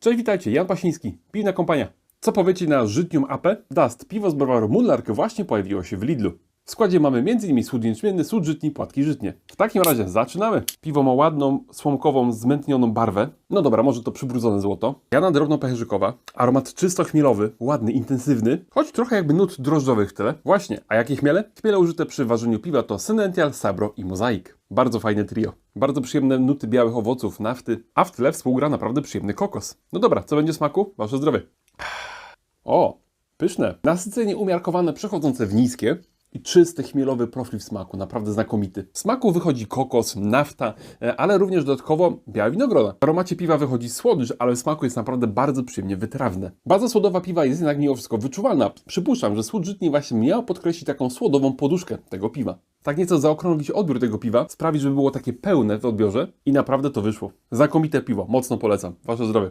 Cześć, witajcie, Jan Pasiński, Piwna Kompania. Co powiecie na Żytnium AP? Dust, piwo z browaru Mullark właśnie pojawiło się w Lidlu. W składzie mamy m.in. słód jęczmienny, słód żytni, płatki żytnie. W takim razie zaczynamy. Piwo ma ładną, słomkową, zmętnioną barwę. No dobra, może to przybrudzone złoto. Jana drobno-pechrzykowa. Aromat czysto chmielowy, ładny, intensywny, choć trochę jakby nut drożdżowych w tyle. Właśnie, a jakie chmiele? Chmiele użyte przy ważeniu piwa to Synential, Sabro i Mozaik. Bardzo fajne trio. Bardzo przyjemne nuty białych owoców, nafty, a w tle współgra naprawdę przyjemny kokos. No dobra, co będzie smaku? Wasze zdrowie. O, pyszne. Nasycenie umiarkowane, przechodzące w niskie. I czysty chmielowy profil w smaku, naprawdę znakomity. W smaku wychodzi kokos, nafta, e, ale również dodatkowo biała winogroda. W aromacie piwa wychodzi słodycz, ale w smaku jest naprawdę bardzo przyjemnie wytrawne. Baza słodowa piwa jest jednak mimo wszystko wyczuwalna. Przypuszczam, że słód żytni właśnie miał podkreślić taką słodową poduszkę tego piwa. Tak nieco zaokrąglić odbiór tego piwa, sprawić, żeby było takie pełne w odbiorze i naprawdę to wyszło. Znakomite piwo, mocno polecam. Wasze zdrowie.